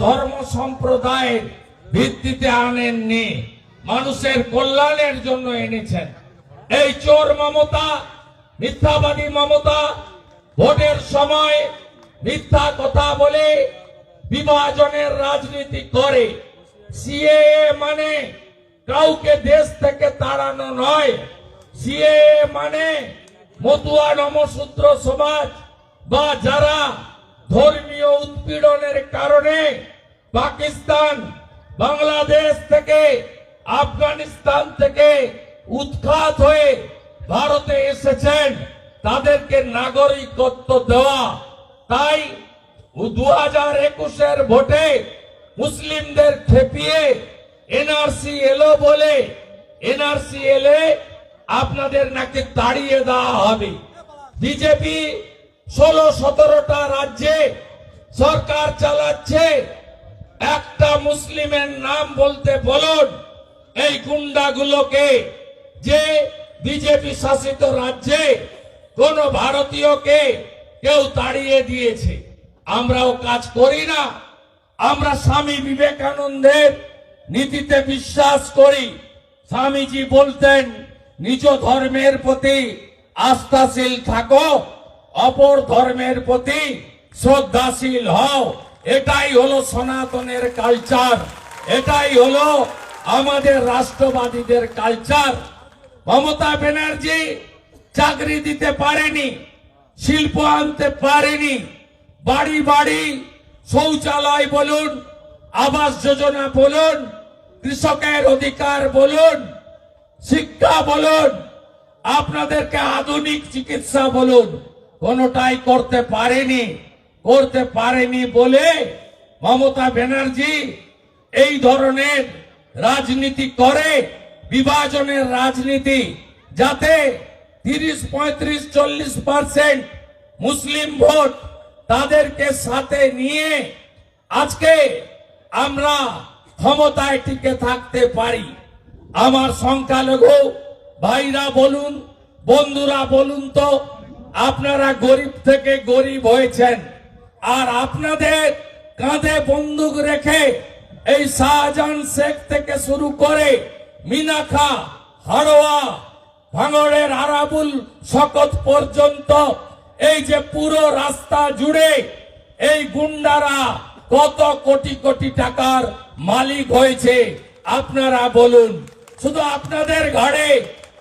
ধর্ম সম্প্রদায়ের ভিত্তিতে আনেননি, মানুষের কল্যাণের জন্য এনেছেন। এই চোর মমতা, মিথ্যাবাদী মমতা, ভোটের সময় মিথ্যা কথা বলে বিভাজনের রাজনীতি করে। সিএএ মানে কাউকে দেশ থেকে তাড়ানো নয়। সিএএ মানে মতুয়া নমশূদ্র সমাজ বা যারা ধর্মীয় উৎপীড়নের কারণে পাকিস্তান বাংলাদেশ থেকে, আফগানিস্তান থেকে উৎখাত হয়ে ভারতে এসেছেন। তাদেরকে নাগরিকত্ব দেওয়া। তাই দু হাজার একুশের ভোটে মুসলিমদের খেপিয়ে এনআরসি এলো বলে এনআরসি এলে আপনাদের নাকি তাড়িয়ে দেওয়া হবে। বিজেপি ষোলো সতেরোটা রাজ্যে সরকার চালাচ্ছে। একটা মুসলিমের নাম বলতে বলুন, এই গুন্ডাগুলোকে যে বিজেপি শাসিত রাজ্যে কোন ভারতীয়কে কেউ তাড়িয়ে দিয়েছে। আমরাও কাজ করি না। আমরা স্বামী বিবেকানন্দের নীতিতে বিশ্বাস করি। স্বামীজি বলতেন, নিজ ধর্মের প্রতি আস্থাশীল থাকো। অপর ধর্মের প্রতি শ্রদ্ধাশীল হও। এটাই হলো সনাতনের কালচার এটাই হলো আমাদের রাষ্ট্রবাদীদের কালচার মমতা ব্যানার্জি চাকরি দিতে পারেনি, শিল্প আনতে পারেনি। বাড়ি বাড়ি শৌচালয় বলুন, আবাস যোজনা বলুন, কৃষকের অধিকার বলুন, শিক্ষা বলুন, আপনাদেরকে আধুনিক চিকিৎসা বলুন। কোনটাই করতে পারেনি করতে পারেনি বলে মমতা ব্যানার্জি এই ধরনের রাজনীতি করে, বিভাজনের রাজনীতি, যাতে তিরিশ, পঁয়ত্রিশ, চল্লিশ পার্সেন্ট মুসলিম ভোট তাদেরকে সাথে নিয়ে আজকে আমরা ক্ষমতায় টিকে থাকতে পারি। আমার সংখ্যালঘু ভাইরা বলুন, বন্ধুরা বলুন তো আপনারা গরিব থেকে গরিব হয়েছেন। আর আপনাদের কাঁধে বন্দুক রেখে এই শাহজাহান শেখ থেকে শুরু করে মিনাখা, হাড়োয়া, ভাঙড়ের আরাবুল শকত পর্যন্ত এই যে পুরো রাস্তা জুড়ে এই গুন্ডারা কত কোটি কোটি টাকার মালিক হয়েছে, আপনারা বলুন। শুধু আপনাদের ঘাড়ে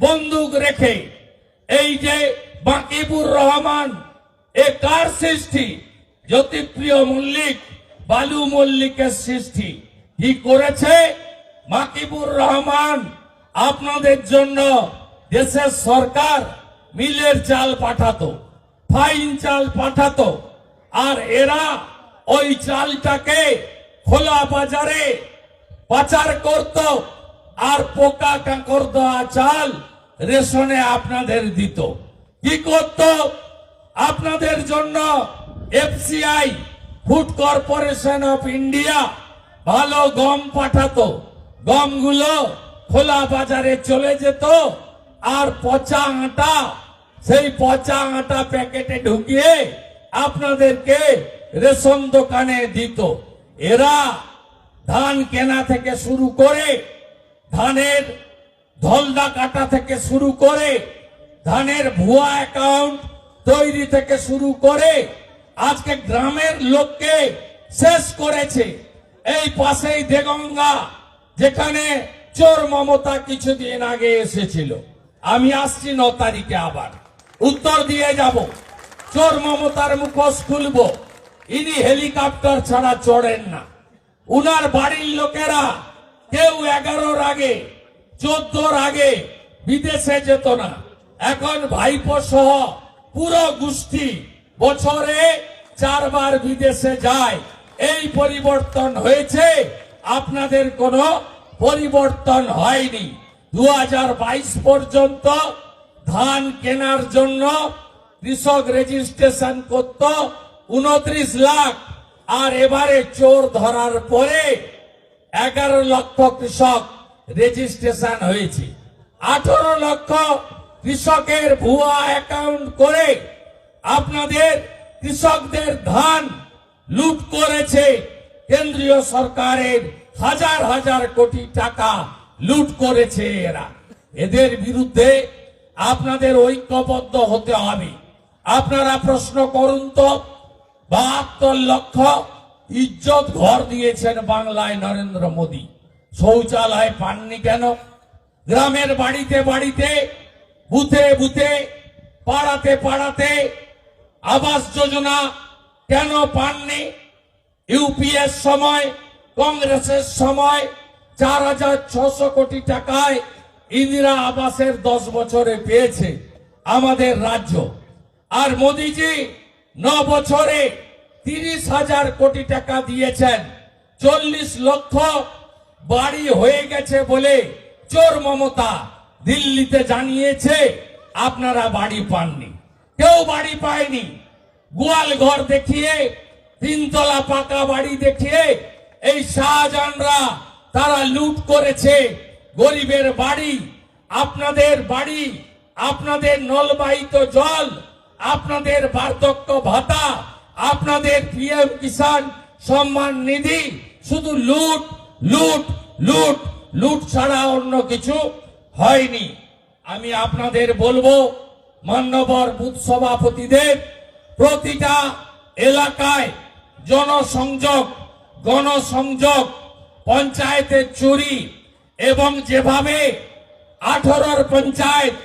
বন্দুক রেখে এই যে বাকিবুর রহমান, এ কার সৃষ্টি? জ্যোতিপ্রিয় মল্লিক, বালু মল্লিকের সৃষ্টি। কি করেছে? মাকিবুর রহমান, আপনাদের জন্য দেশের সরকার মিলের চাল পাঠাতো, ফাইন চাল পাঠাতো, আর এরা ওই চালটাকে খোলা বাজারে পাচার করত, আর পোকা কাঁকর দেওয়া চাল রেশনে আপনাদের দিত। কি করত? আপনাদের জন্য FCI Food Corporation of India ভালো গম পাঠাতো। গমগুলো খোলা বাজারে চলে যেত, আর পচা আটা, সেই পচা আটা প্যাকেটে ঢুকিয়ে আপনাদেরকে রেশন দোকানে দিত। এরা ধান কেনা থেকে শুরু করে, ধানের ধলদা কাটা থেকে শুরু করে ধানের ভুয়া অ্যাকাউন্ট তৈরি থেকে শুরু করে আজকে গ্রামের লোককে শেষ করেছে। এই পাশেই দেগঙ্গা, যেখানে চোর মমতা কিছুদিন আগে এসেছিল। আমি আসছি ন তারিখে আবার। উত্তর দিয়ে যাব। চোর মমতার মুখোশ খুলব। ইনি হেলিকপ্টার ছাড়া চড়েন না। উনার বাড়ির লোকেরা কেউ এগারোর আগে, চোদ্দোর আগে বিদেশে যেত না। এখন ভাইপো সহ পুরো গোষ্ঠী বছরে চারবার বিদেশে যায়। এই পরিবর্তন হয়েছে। আপনাদের কোনো পরিবর্তন হয়নি। দু হাজার বাইশ পর্যন্ত ধান কেনার জন্য কৃষক রেজিস্ট্রেশন করত উনত্রিশ লাখ। আর এবারে চোর ধরার পরে এগারো লক্ষ কৃষক রেজিস্ট্রেশন হয়েছে। আঠারো লক্ষ কৃষকের ভুয়া অ্যাকাউন্ট করে আপনাদের কৃষকদের ধান লুট করেছে। কেন্দ্রীয় সরকারের হাজার হাজার কোটি টাকা লুট করেছে এরা। এদের বিরুদ্ধে আপনাদের ঐক্যবদ্ধ হতে হবে। আপনারা প্রশ্ন করুন তো, বাহাত্তর লক্ষ ইজ্জত ঘর দিয়েছেন বাংলায় নরেন্দ্র মোদী। শৌচালয় পাননি কেন? গ্রামের বাড়িতে বাড়িতে বুথে বুথে, পাড়াতে পাড়াতে আবাস যোজনা কেন পাননি? ইউপিএর সময়, কংগ্রেসের সময় চার হাজার ছশো কোটি টাকায় ইন্দিরা আবাসের দশ বছরে পেয়েছে আমাদের রাজ্য। আর মোদিজি ন বছরে তিরিশ হাজার কোটি টাকা দিয়েছেন। চল্লিশ লক্ষ বাড়ি হয়ে গেছে বলে চোর মমতা দিল্লিতে জানিয়েছে, আপনারা বাড়ি পাননি। কেউ বাড়ি পায়নি। গোয়াল ঘর দেখিয়ে, তিনতলা পাকা বাড়ি দেখিয়ে, এই শাহজাহানরা তারা লুট করেছে। গরিবের বাড়ি, আপনাদের বাড়ি, আপনাদের নলবাহিত জল, আপনাদের বার্ধক্য ভাতা, আপনাদের পিএম কিষাণ সম্মান নিধি, শুধু লুট লুট লুট লুট ছাড়া অন্য কিছু হয়নি। আমি আপনাদের বলব, মান্যবর বুথ সভাপতিদের প্রতিটা এলাকায় জনসংযোগ, গণসংযোগ, পঞ্চায়েতের চুরি এবং যেভাবে আঠারোর পঞ্চায়েত,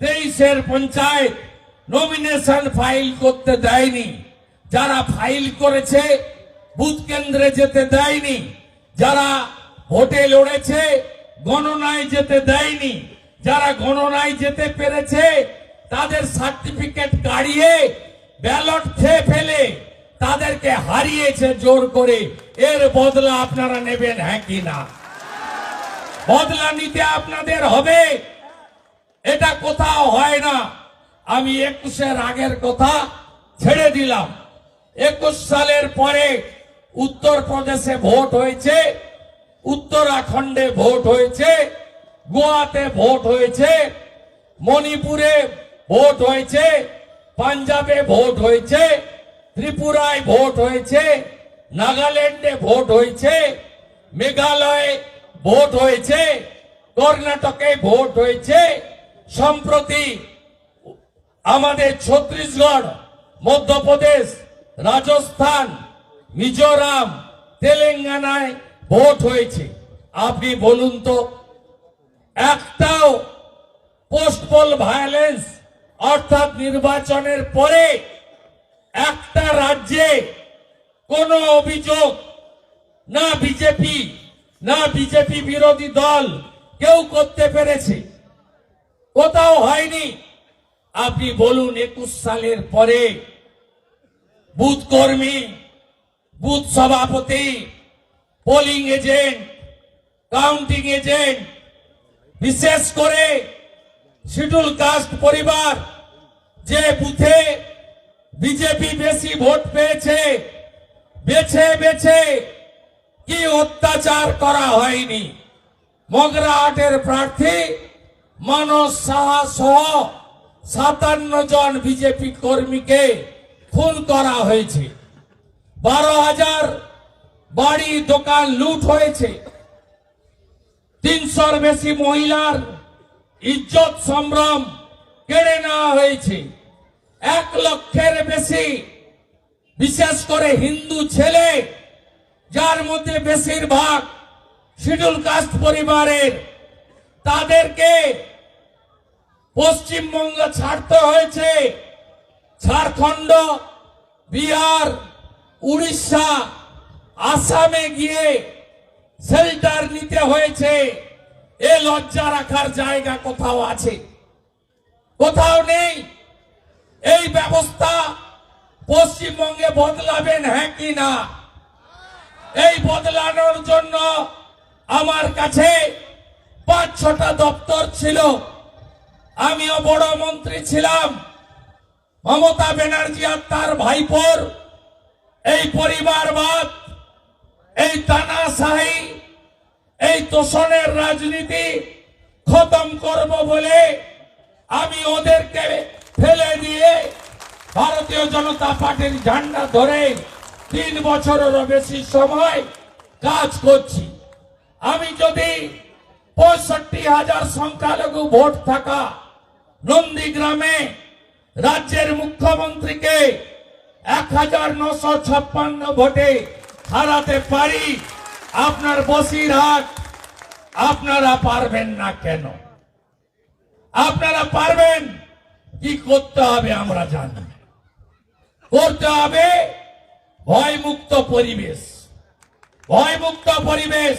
তেইশের পঞ্চায়েত নমিনেশন ফাইল করতে দেয়নি, যারা ফাইল করেছে, বুথ কেন্দ্রে যেতে দেয়নি, যারা ভোটে লড়েছে গণনায় যেতে দেয়নি। যারা গণনায় যেতে পেরেছে, তাদের সার্টিফিকেট কাড়িয়ে ব্যালট খেয়ে ফেলে, তাদেরকে হারিয়েছে জোর করে। এর বদলা আপনারা নেবেন হ্যাঁ কি না? বদলা নিতে আপনাদের হবে। এটা কোথাও হয় না। আমি একুশের আগের কথা ছেড়ে দিলাম। একুশ সালের পরে উত্তরপ্রদেশে ভোট হয়েছে। উত্তরাখণ্ডে ভোট হয়েছে, গোয়াতে ভোট হয়েছে, মণিপুরে ভোট হয়েছে, পাঞ্জাবে ভোট হয়েছে, ত্রিপুরায় ভোট হয়েছে, নাগাল্যান্ডে ভোট হয়েছে, মেঘালয়ে ভোট হয়েছে, কর্ণাটকে ভোট হয়েছে। সম্প্রতি আমাদের ছত্তিশগড়, মধ্যপ্রদেশ, রাজস্থান, মিজোরাম, তেলেঙ্গানায় ভোট হয়েছে। আপনি বলুন তো, একটাও পোস্টপল ভায়োলেন্স অর্থাৎ নির্বাচনের পরে একটা রাজ্যে কোনো অভিযোগ, না বিজেপি না বিজেপি বিরোধী দল কেউ করতে পেরেছে। কোথাও হয়নি। আপনি বলুন, একুশ সালের পরে বুথ কর্মী, বুথ সভাপতি পোলিং এজেন্ট কাউন্টিং এজেন্ট বিশেষ করে শিডুল কাস্ট পরিবার যে বুথে বিজেপি বেশি ভোট পেয়েছে, বেছে বেছে কি অত্যাচার করা হয়নি? মগরাহাটের প্রার্থী মানস সাহা সহ সাতান্ন জন বিজেপি কর্মীকে খুন করা হয়েছে। বারো হাজার বাড়ি, দোকান লুট হয়েছে। তিনশোর বেশি মহিলার ইজ্জত সম্ভ্রম কেড়ে নেওয়া হয়েছে। এক লক্ষের বেশি, বিশেষ করে হিন্দু ছেলে, যার মধ্যে বেশিরভাগ শিডুল কাস্ট পরিবারের, তাদেরকে পশ্চিমবঙ্গ ছাড়তে হয়েছে। ঝাড়খণ্ড, বিহার, উড়িষ্যা আসামে গিয়ে শেল্টার নিতে হয়েছে। এ লজ্জা রাখার জায়গা কোথাও আছে? কোথাও নেই। এই ব্যবস্থা পশ্চিমবঙ্গে বদলাবেন হ্যাঁ কি না? এই বদলানোর জন্য আমার কাছে পাঁচ ছটা দপ্তর ছিল। আমিও বড় মন্ত্রী ছিলাম। মমতা ব্যানার্জি আর তার ভাইপোর এই পরিবারবাদ এই তানাশাহী এই তোষণের রাজনীতি খতম করব বলে আমি ওদেরকে ফেলে দিয়ে ভারতীয় জনতা পার্টির ঝান্ডা ধরে তিন বছরেরও বেশি সময় কাজ করছি। আমি যদি পঁয়ষট্টি হাজার সংখ্যালঘু ভোট থাকা নন্দীগ্রামে রাজ্যের মুখ্যমন্ত্রীকে এক হাজার নশো ছাপ্পান্ন ভোটে হারাতে পারি, আপনার বসির হাত আপনারা পারবেন না কেন? আপনারা পারবেন, কি করতে হবে আমরা জানি। করতে হবে ভয়মুক্ত পরিবেশ। ভয়মুক্ত পরিবেশ,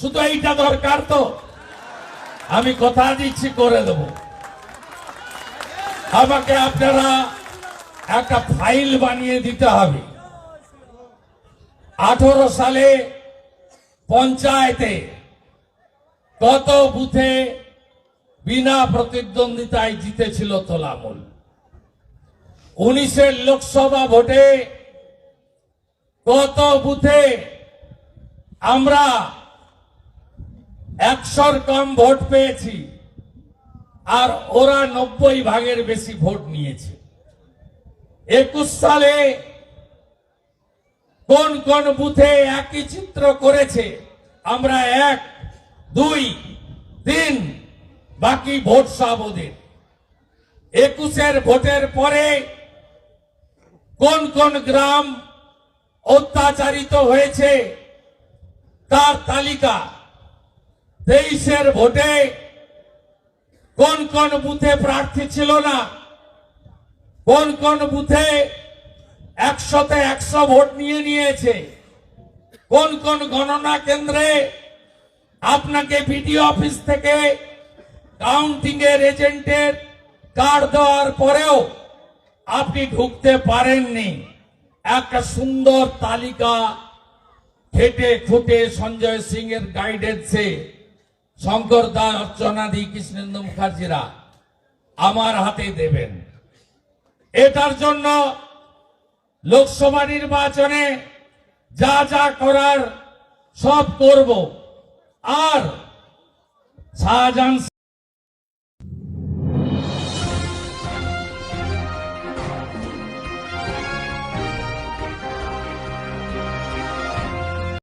শুধু এইটা দরকার তো? আমি কথা দিচ্ছি, করে দেব। আমাকে আপনারা একটা ফাইল বানিয়ে দিতে হবে। আঠারো সালে পঞ্চায়েতে কত বুথে বিনা প্রতিদ্বন্দ্বিতায় জিতেছিল তোলামূল। উনিশের লোকসভা ভোটে কত বুথে আমরা একশোর কম ভোট পেয়েছি আর ওরা নব্বই ভাগের বেশি ভোট নিয়েছে। একুশ সালে কোন কোন বুথে একই চিত্র করেছে? আমরা এক, দুই, তিন, বাকি ভোট সব ওদের। একুশের ভোটের পরে কোন কোন গ্রাম অত্যাচারিত হয়েছে তার তালিকা? তেইশের ভোটে কোন কোন বুথে প্রার্থী ছিল না? কোন কোন বুথে একশোতে একশো ভোট নিয়ে নিয়েছে। কোন কোন গণনা কেন্দ্রে আপনাকে বিডিও অফিস থেকে কাউন্টিং এর এজেন্টের কার্ড দেওয়ার পরেও আপনি ঢুকতে পারেননি। একটা সুন্দর তালিকা খেটে খুঁটে সঞ্জয় সিং এর গাইডেন্সে শঙ্কর দাস, অর্চনাদি, কৃষ্ণেন্দু মুখার্জিরা আমার হাতে দেবেন। এটার জন্য লোকসভা নির্বাচনে যা যা করার সব করব। আর শাহজাহান